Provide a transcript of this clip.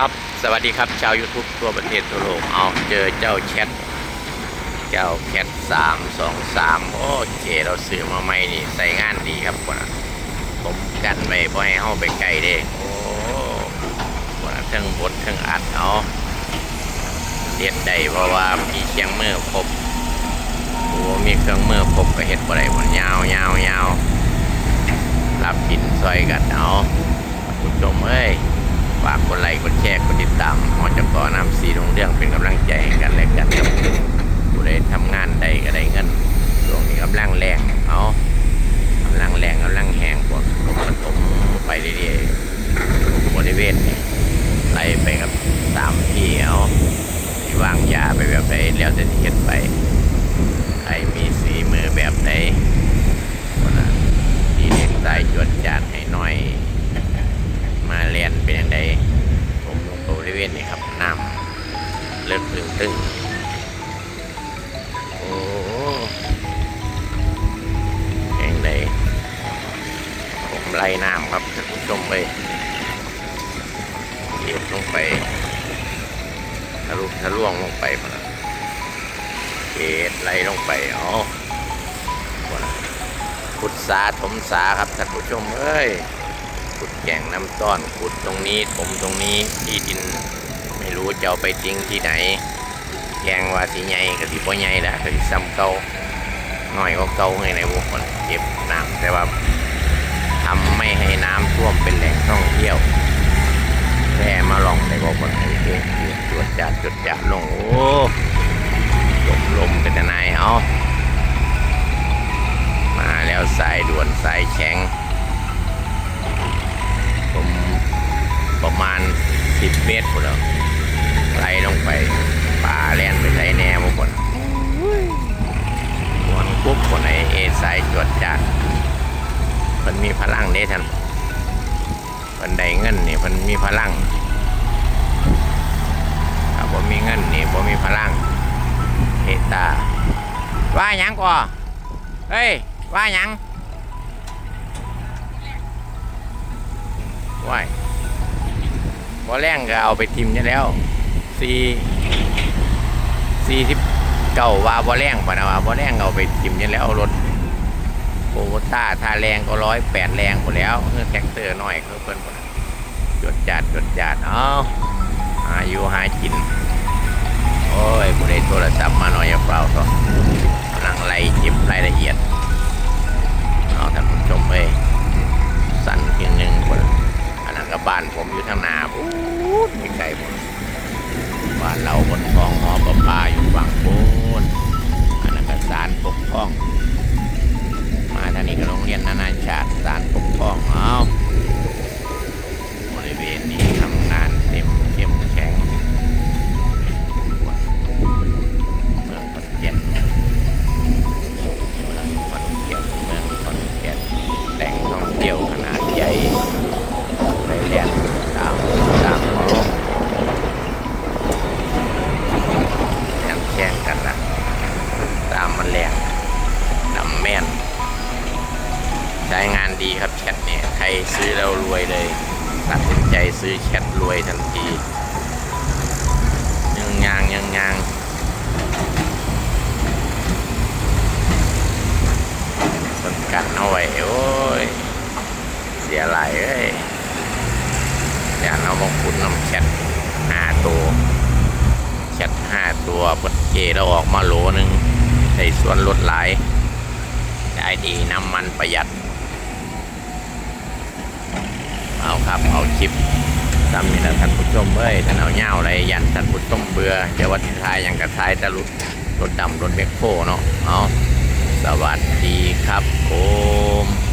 ครับ สวัสดีครับ ชาว YouTube ทั่วประเทศทั่วโลกเอาเจอเจ้าแชทเจ้าแคทสามสองสามโอเจเราซื้อมาใหม่นี่ใส่งานดีครับคนน่ะผมกันไว้พอให้เข้าไปไกลเด้โอ้คนน่ะเทั้งบดเทั้งอัดเอาเด็ดได้เพราะว่ามีเชียงมือครบโอ้มีเครื่องมือครบก็เห็ดบ่ได้มันยาวรับกินซอยกันเอาคุณผู้ชมเอ้ย ฝากกดไลค์กดแชร์กดติดตามหอจะก่อนำ สีดวงเรื่องเป็นกำลังใจให้กันและกันครับผู้ใดทำงานใดก็ได้เงินช่วงนี้กำลังแรงเอากำลังแรงกำลังแหงพวกผมมันตมไปเรื่อยๆบริเวณนี้ไล่ไปกับตามที่เอาที่วางยาไปแบบไหนแล้วจะเห็นไปใครมีสีมือแบบไหนคนน่ะที่เด็กตายจวดจาดให้หน่อย มาเรียนเป็นอย่างไรผมลงบริเวณนี้ครับ น้ำเลิกตึงตึงโอ้แห่งใดผมไล่น้ำครับท่านผู้ชมไปเลียบลงไปทะลุทะลวงลงไปเกตไล่ลงไปอ๋ออขุดสาถมสาครับท่านผู้ชมเอ้ยขุดแก่งน้ำต้อนขุดตรงนี้ผมตรงนี้ที่ดิน ไม่รู้จะเอาไปทิ้งที่ไหนแกงว่าสีใหญ่กับสีบ่ใหญ่แหละคือซ้ำเก่าหน่อยก็เก่าไงในวงคนเก็บน้ำแต่ว่าทำไม่ให้น้ำท่วมเป็นแหล่งท่องเที่ยวแค่มาลองในบอกคนโอเคจวดจัดจวดจัดลงโอ้ลมลมเป็นนายเอามาแล้วสายด่วนสายแข็งผมประมาณ 10 เมตรหมดแล้ว ไหลลงไปป่าแล่นไปใส่แนวหมดมวนปุ๊บคนไหนเอสายจวดจัดมันมีพลังเด้ท่านมันได้เงินนี่มันมีพลังถ้าผมมีเงินนี่ผมมีพลังเฮตาว่าหยังก่อเฮ้ยว่าหยังว้ายบ่แรงก็เอาไปทิมนี่แล้ว สี่สี่สิบเก้าว่าบ่แรงปะนะว่าบ่แรงเอาไปทิมนี่แล้วเอารถโคต้าท่าแรงก็ร้อยแปดแรงหมดแล้วเออแท็กเตอร์หน่อยเขาเพิ่นจดจัดจดจัดเอาอายุหากิน โอ้ยผู้ใดโทรศัพท์มาหน่อยอย่าเปล่าก็กำลังไล่เก็บรายละเอียด ดีครับแชทเนี่ยใครซื้อแล้วรวยเลยตัดสินใจซื้อแชทรวยทันทียังยางยังยางต้นกันเอาไว้โอ้ยเสียหลายเอ้ยเดี๋ยวเรามาขุดน้ำแชทห้าตัวแชทห้าตัวเปิดเกเราออกมาโหลหนึ่งใส่ส่วนลดหลายได้ดีน้ำมันประหยัด เอาครับเอาคลิปทำนี่นะท่านผู้ชมเอ้ยท่านเอาเงาอะไรยันท่านผู้ชมเบื่อเดี๋ยววันท้ายยังกระทายตะลุดรถดำรถเบคโคเนาะเอาสวัสดีครับผม